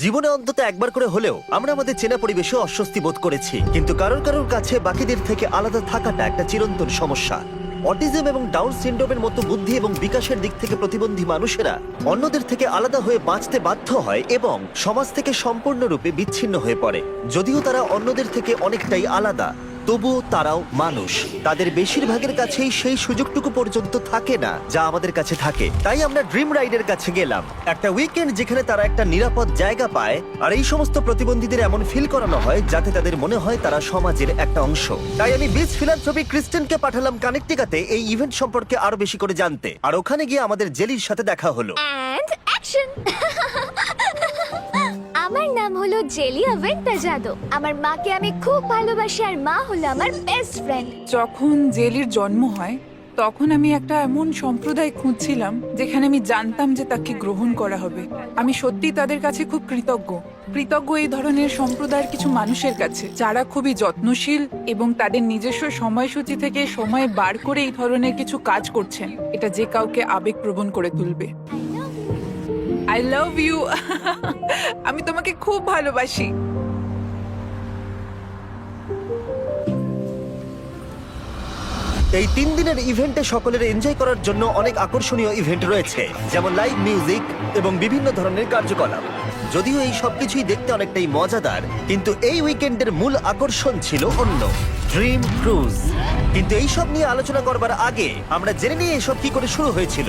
জীবনে অন্তত একবার করে হলেও আমরা আমাদের চেনা পরিবেশে অস্বস্তি বোধ করেছি। কিন্তু কারোর কারোর কাছে বাকিদের থেকে আলাদা থাকাটা একটা চিরন্তন সমস্যা। অটিজম এবং ডাউন সিন্ড্রোমের মতো বুদ্ধি এবং বিকাশের দিক থেকে প্রতিবন্ধী মানুষেরা অন্যদের থেকে আলাদা হয়ে বাঁচতে বাধ্য হয় এবং সমাজ থেকে সম্পূর্ণরূপে বিচ্ছিন্ন হয়ে পড়ে। যদিও তারা অন্যদের থেকে অনেকটাই আলাদা তবুও তারাও মানুষ। তাদের বেশিরভাগের কাছেই সেই সুযোগটুকু পর্যন্ত থাকে না, যা আমাদের কাছে থাকে। তাই আমরা ড্রিম রাইডের কাছে গেলাম। একটা উইকেন্ড যেখানে তারা একটা নিরাপদ জায়গা পায়, আর এই সমস্ত প্রতিবন্ধীদের এমন ফিল করানো হয় যাতে তাদের মনে হয় তারা সমাজের একটা অংশ। তাই আমি বিচ ফিলান্থ্রপি ক্রিস্টেনকে পাঠালাম কানেকটিকাতে এই ইভেন্ট সম্পর্কে আরও বেশি করে জানতে। আর ওখানে গিয়ে আমাদের জেলির সাথে দেখা হলো। অ্যান্ড অ্যাকশন আমার নাম হলো জেলি অভেন্তাজাদো আমার মাকে আমি খুব ভালোবাসি আর মা হলো আমার বেস্ট ফ্রেন্ড যখন জেলির জন্ম হয়, তখন আমি একটা এমন সম্প্রদায় খুঁজছিলাম, যেখানে আমি জানতাম যে তাকে গ্রহণ করা হবে। আমি সত্যি তাদের কাছে খুব কৃতজ্ঞ। কৃতজ্ঞ এই ধরনের সম্প্রদায়ের কিছু মানুষের কাছে, যারা খুবই যত্নশীল এবং তাদের নিজস্ব সময়সূচি থেকে সময় বার করে এই ধরনের কিছু কাজ করছেন। এটা যে কাউকে আবেগপ্রবণ করে তুলবে। আই লাভ ইউ আমি তোমাকে খুব ভালোবাসি। এই তিন দিনের ইভেন্টে সকলের এনজয় করার জন্য অনেক আকর্ষণীয় ইভেন্ট রয়েছে, যেমন লাইভ মিউজিক এবং বিভিন্ন ধরনের কার্যকলাপ। যদিও এই সবকিছুই দেখতে অনেকটাই মজাদার, কিন্তু এই উইকেন্ডের মূল আকর্ষণ ছিল অন্য। ড্রিম ক্রুজ কিন্তু এই সব নিয়ে আলোচনা করবার আগে আমরা জেনে নিয়ে এসব কি করে শুরু হয়েছিল।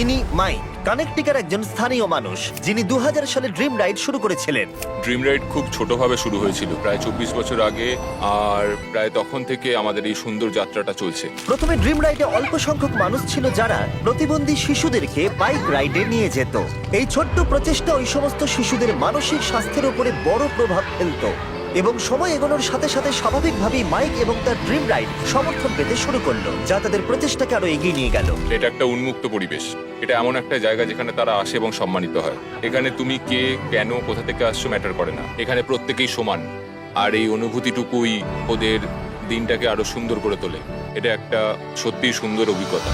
ইনি মাইক কানেকটিকার একজন স্থানীয় মানুষ যিনি দু হাজার সালে ড্রিম রাইড শুরু করেছিলেন। ড্রিম রাইড খুব ছোটভাবে শুরু হয়েছিল প্রায় চব্বিশ বছর আগে আর প্রায় তখন থেকে আমাদের এই সুন্দর যাত্রাটা চলছে। প্রথমে ড্রিম রাইডে অল্প সংখ্যক মানুষ ছিল যারা প্রতিবন্ধী শিশুদেরকে বাইক রাইডে নিয়ে যেত। এই ছোট্ট প্রচেষ্টা ওই সমস্ত শিশুদের মানসিক স্বাস্থ্যের উপরে বড় প্রভাব ফেলত। এবং সময় এগোনোর সাথে সাথে স্বাভাবিকভাবেই মাইক এবং তার ড্রিম রাইড সমর্থন পেতে শুরু করল, যা তাদের প্রচেষ্টাকে আরও এগিয়ে নিয়ে গেল। এটা একটা উন্মুক্ত পরিবেশ। এটা এমন একটা জায়গা যেখানে তারা আসে এবং সম্মানিত হয়। এখানে তুমি কে, কেন, কোথা থেকে আসছো ম্যাটার করে না। এখানে প্রত্যেকেই সমান। আর এই অনুভূতিটুকুই ওদের দিনটাকে আরও সুন্দর করে তোলে। এটা একটা সত্যিই সুন্দর অভিজ্ঞতা।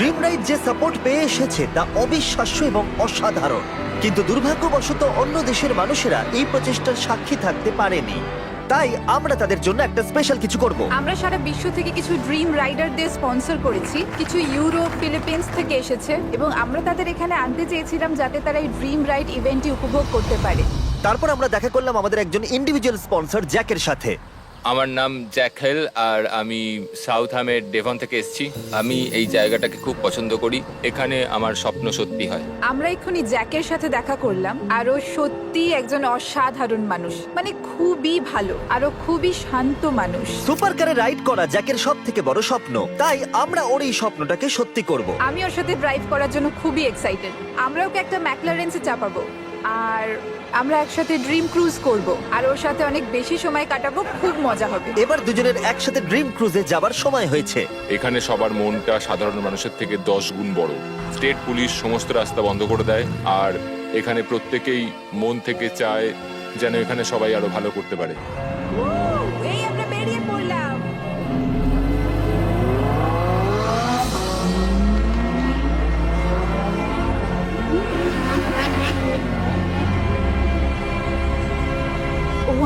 ড্রিম রাইড যে সাপোর্ট পেয়ে এসেছে তা অবিশ্বাস্য এবং অসাধারণ। কিন্তু দুর্ভাগ্যবশত অন্য দেশের মানুষেরা এই প্রচেষ্টার সাক্ষী থাকতে পারেনি। তাই আমরা তাদের জন্য একটা স্পেশাল কিছু করব। আমরা সারা বিশ্ব থেকে কিছু ড্রিম রাইডারদের স্পন্সর করেছি। কিছু ইউরোপ ফিলিপিন্স থেকে এসেছে এবং আমরা তাদের এখানে আনতে চেয়েছিলাম যাতে তারা এই ড্রিম রাইড ইভেন্টটি উপভোগ করতে পারে। তারপর আমরা দেখা করলাম আমাদের একজন ইন্ডিভিজুয়াল স্পন্সর জ্যাকের সাথে। আমার নাম জ্যাকেল আর আমি সাউথ হামের ডেভন থেকে এসেছি। আমি এই জায়গাটাকে খুব পছন্দ করি। এখানে আমার স্বপ্ন সত্যি হয়। আমরা এক্ষুনি জ্যাকের সাথে দেখা করলাম। আর ও সত্যি একজন অসাধারণ মানুষ। মানে খুবই ভালো। আর ও খুবই শান্ত মানুষ। সুপার কারে রাইড করা জ্যাকের সব থেকে বড় স্বপ্ন। তাই আমরা ওর এই স্বপ্নটাকে সত্যি করব। আমি ওর সাথে ড্রাইভ করার জন্য খুবই এক্সাইটেড। আমরা ওকে একটা ম্যাকলারেন্সে চাপাবো। আর আমরা একসাথে ড্রিম ক্রুজ করব আর ওর সাথে অনেক বেশি সময় কাটাবো খুব মজা হবে। এবার দুজনের একসাথে ড্রিম ক্রুজে যাবার সময় হয়েছে। এখানে সবার মনটা সাধারণ মানুষের থেকে দশ গুণ বড়। স্টেট পুলিশ সমস্ত রাস্তা বন্ধ করে দেয় আর এখানে প্রত্যেকেই মন থেকে চায় যেন এখানে সবাই আরও ভালো করতে পারে।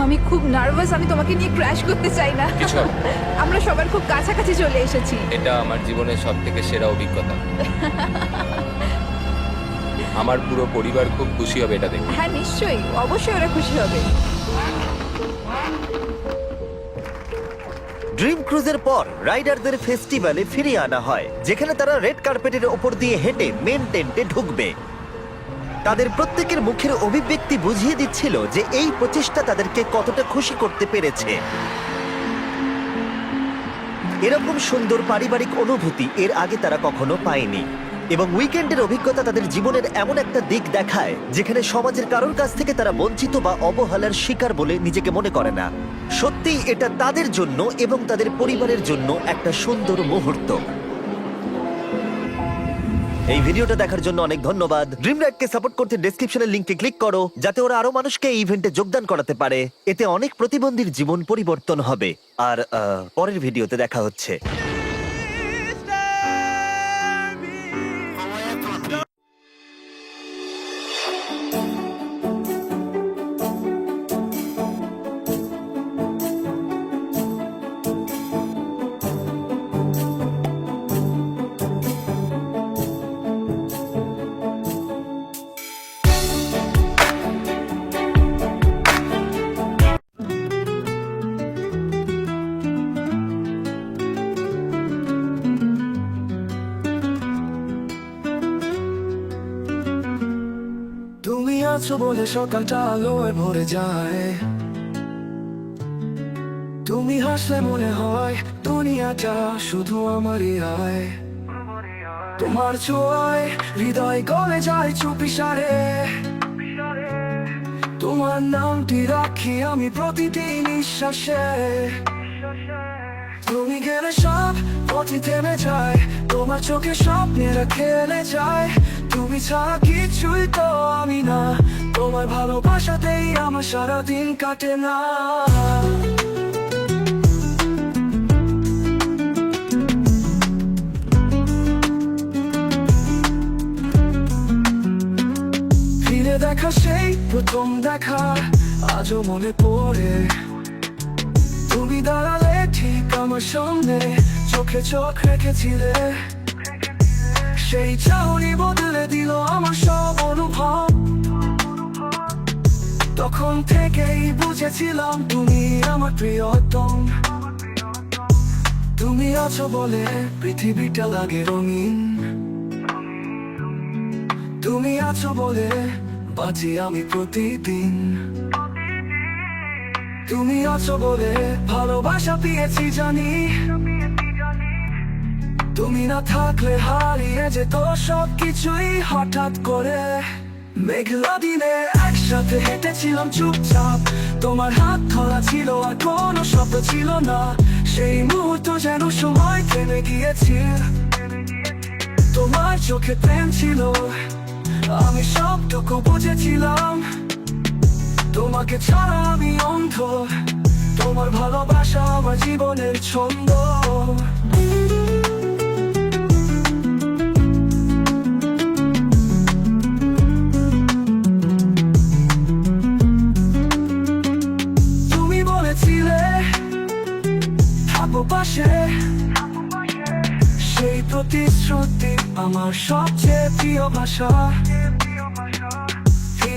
আমি খুব নার্ভাস আমি তোমাকে নিয়ে ক্র্যাশ করতে চাই না। কিছু হবে না। আমরা সবার খুব কাছাকাছি চলে এসেছি। এটা আমার জীবনের সব থেকে সেরা অভিজ্ঞতা। আমার পুরো পরিবার খুব খুশি হবে এটা দেখে। হ্যাঁ নিশ্চয়ই। অবশ্যই ওরা খুশি হবে। ড্রিম ক্রুজের পর রাইডারদের ফেস্টিভ্যালে ফিরিয়ে আনা হয় যেখানে তারা রেড কার্পেটের ওপর দিয়ে হেঁটে মেন টেন্টে ঢুকবে। তাদের প্রত্যেকের মুখের অভিব্যক্তি বুঝিয়ে দিচ্ছিল যে এই প্রচেষ্টা তাদেরকে কতটা খুশি করতে পেরেছে। এরকম সুন্দর পারিবারিক অনুভূতি এর আগে তারা কখনো পায়নি। এবং উইকেন্ডের অভিজ্ঞতা তাদের জীবনের এমন একটা দিক দেখায়, যেখানে সমাজের কারোর কাছ থেকে তারা বঞ্চিত বা অবহেলার শিকার বলে নিজেকে মনে করে না। সত্যিই এটা তাদের জন্য এবং তাদের পরিবারের জন্য একটা সুন্দর মুহূর্ত। এই ভিডিওটা দেখার জন্য অনেক ধন্যবাদ। ড্রিম রাইডকে সাপোর্ট করতে ডেসক্রিপশনের লিংকে ক্লিক করো যাতে ওরা আরও মানুষকে এই ইভেন্টে যোগদান করাতে পারে। এতে অনেক প্রতিবন্ধীর জীবন পরিবর্তন হবে। আর আহ, পরের ভিডিওতে দেখা হচ্ছে। আছো বলে সকালটা আলোয় ভরে যায়। তুমি হাসলে মনে হয় দুনিয়াটা শুধু আমারই আয়। তোমার ছোঁয়ায় হৃদয় গলে যায় চুপি সারে। তোমার নামটি রাখি আমি প্রতিটি নিঃশ্বাসে। তুমি গেলে সব, পথে থেমে যায়। তোমার চোখে স্বপ্নেরা খেলে যায়। তুমি ছাড়া কিছুই তো আমি না। তোমার ভালোবাসাতেই আমার সারাদিন কাটে না। দেখা সেই প্রথম দেখা, আজও মনে পড়ে। তুমি ঠিক আমার সামনে, চোখে চোখ রেখেছিলে। সেই চাউনি বদলে দিল আমার সব অনুভব। তখন থেকেই বুঝেছিলাম তুমি আমার প্রিয়তম। তুমি আছো বলে পৃথিবীটা লাগে রঙিন। তুমি আছো বলে বাঁচি আমি প্রতিদিন। তুমি আছো বলে ভালোবাসা পেয়েছি জানি। তুমি না থাকলে হারিয়ে যেত সব কিছুই হঠাৎ করে। মেঘলা দিনে একসাথে হেঁটেছিলাম চুপচাপ। তোমার হাত ধরা ছিল আর কোনো শব্দ ছিল না। সেই মুহূর্ত যেন সময় থেমে গিয়েছে। তোমার চোখে প্রেম ছিল। আমি সবটুকু বুঝেছিলাম। তোমাকে ছাড়া আমি অন্ধ। তোমার ভালোবাসা আমার জীবনের ছন্দ। তুমি বলেছিলে থাকব পাশে। সেই প্রতিশ্রুতি আমার সবচেয়ে প্রিয় ভাষা।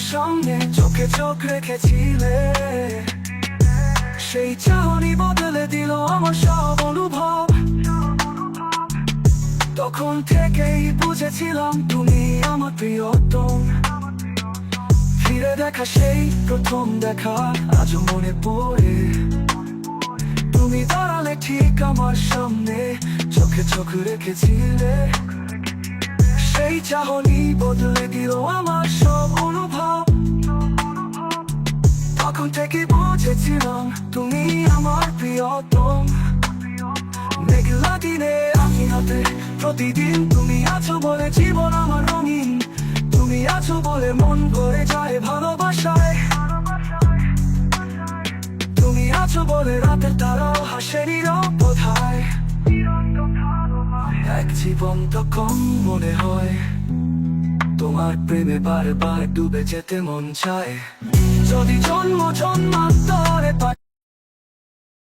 আমার সামনে চোখে চোখ রেখেছিলে। সেই চাহনি বদলে দিল আমার সব অনুভব। তখন থেকেই বুঝেছিলাম তুমি আমার প্রিয়তম। ফিরে দেখা সেই প্রথম দেখা, আজও মনে পড়ে। তুমি দাঁড়ালে ঠিক আমার সামনে, চোখে চোখ রেখেছিলে। সেই চাহনি বদলে দিল আমার সব অনুভব। তখন থেকে বুঝেছিলাম তুমি আমার প্রিয়তম। মেঘলা দিনে আমি হাতে প্রতিদিন তুমি আছো বলে জীবন আমার রঙিন। তুমি আছো বলে মন ভরে যায় ভালোবাসায়। তুমি আছো বলে রাতের তারাও হাসে নীরব বোধহয় এক জীবন তো কম মনে হয়। তোমার প্রেমে বারবার ডুবে যেতে মন চায়। যদি জন্ম জন্মান্তরে